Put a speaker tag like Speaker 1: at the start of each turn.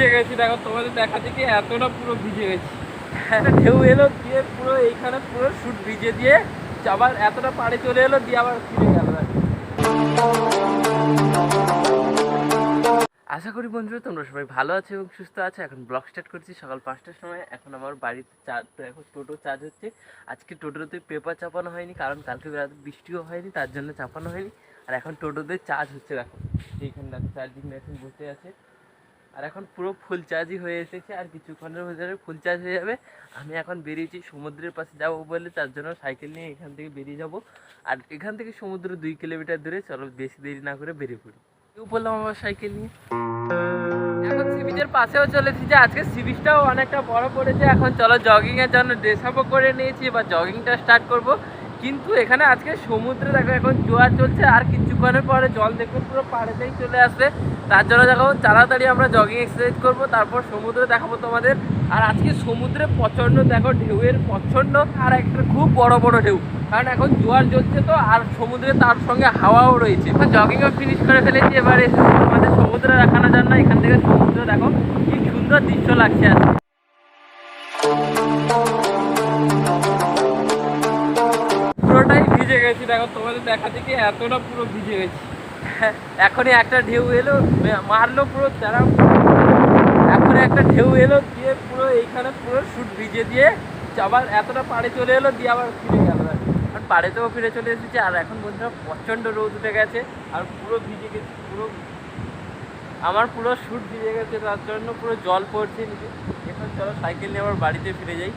Speaker 1: ভিজে গেছি, দেখো তোমাদের দেখাতে কি এতটা পুরো ভিজে গেছি। একটা ঢেউ এলো, দিয়ে পুরো এইখানে পুরো শুট ভিজে দিয়ে আবার এতটা পাড়ে চলে এলো, দিয়ে আবার ফিরে গেল আশা করি বন্ধুরা তোমরা সবাই ভালো আছো এবং সুস্থ আছো। এখন ব্লগ স্টার্ট করছি সকাল পাঁচটার সময়। এখন আমার বাড়িতে চার এখন টোটো চার্জ হচ্ছে। আজকে টোটোতে পেপার চাপানো হয়নি, কারণ কালকে রাতে বৃষ্টিও হয়নি, তার জন্য চাপানো হয়নি। আর এখন টোটোতে চার্জ হচ্ছে, দেখো। এইখানে দেখো চার্জিং মেশিন বসে আছে। আর এখন পুরো ফুল চার্জই হয়ে এসেছে, আর কিছুক্ষণের ভিতরে ফুল চার্জ হয়ে যাবে। আমি এখন বেরিয়েছি সমুদ্রের পাশে যাব বলে, তার জন্য সাইকেল নিয়ে এখান থেকে বেরিয়ে যাব। আর এখান থেকে সমুদ্র দুই কিলোমিটার দূরে, চলো বেশি দেরি না করে বেরিয়ে পড়ি। কেউ বললাম আমার সাইকেল নিয়ে? এখন সি বিচের পাশেও চলেছি যে আজকে সি বিচটাও অনেকটা বড় পড়েছে। এখন চলো জগিংয়ের জন্য ড্রেস আপও করে নিয়েছি বা জগিংটা স্টার্ট করব। কিন্তু এখানে আজকে সমুদ্রে, দেখো এখন জোয়ার চলছে, আর কিছুক্ষণের পরে জল দেখবে পুরো পাড়েতেই চলে আসবে। তার জন্য দেখো, তাড়াতাড়ি আমরা জগিং এক্সারসাইজ করব, তারপর সমুদ্রে দেখাবো তোমাদের। আর আজকে সমুদ্রে প্রচণ্ড দেখো, ঢেউয়ের প্রচণ্ড, আর একটা খুব বড় বড় ঢেউ। কারণ এখন জোয়ার জ্বলছে তো, আর সমুদ্রে তার সঙ্গে হাওয়াও রয়েছে। জগিংও ফিনিশ করে ফেলেছি, এবারে আমাদের সমুদ্রে দেখানো যান না এখান থেকে সমুদ্র দেখো, কি সুন্দর দৃশ্য লাগছে আজকে। ভিজে গেছি, দেখো তোমাদের দেখা কি এতটা পুরো ভিজে গেছি। এখনই একটা ঢেউ এলো মারলো পুরো তারা এখন একটা ঢেউ এলো, দিয়ে পুরো এইখানে পুরো শুট ভিজে দিয়ে আবার এতটা পাড়ে চলে এলো, দিয়ে আবার ফিরে গেল। আর পাড়েতেও ফিরে চলে এসেছে, আর এখন বন্ধুরা প্রচণ্ড রোদ উঠে গেছে, আর পুরো ভিজে গেছে, পুরো আমার পুরো শুট ভিজে গেছে, তার জন্য পুরো জল পড়ছে নিচে। এখন চলো সাইকেল নিয়ে আবার বাড়িতে ফিরে যাই।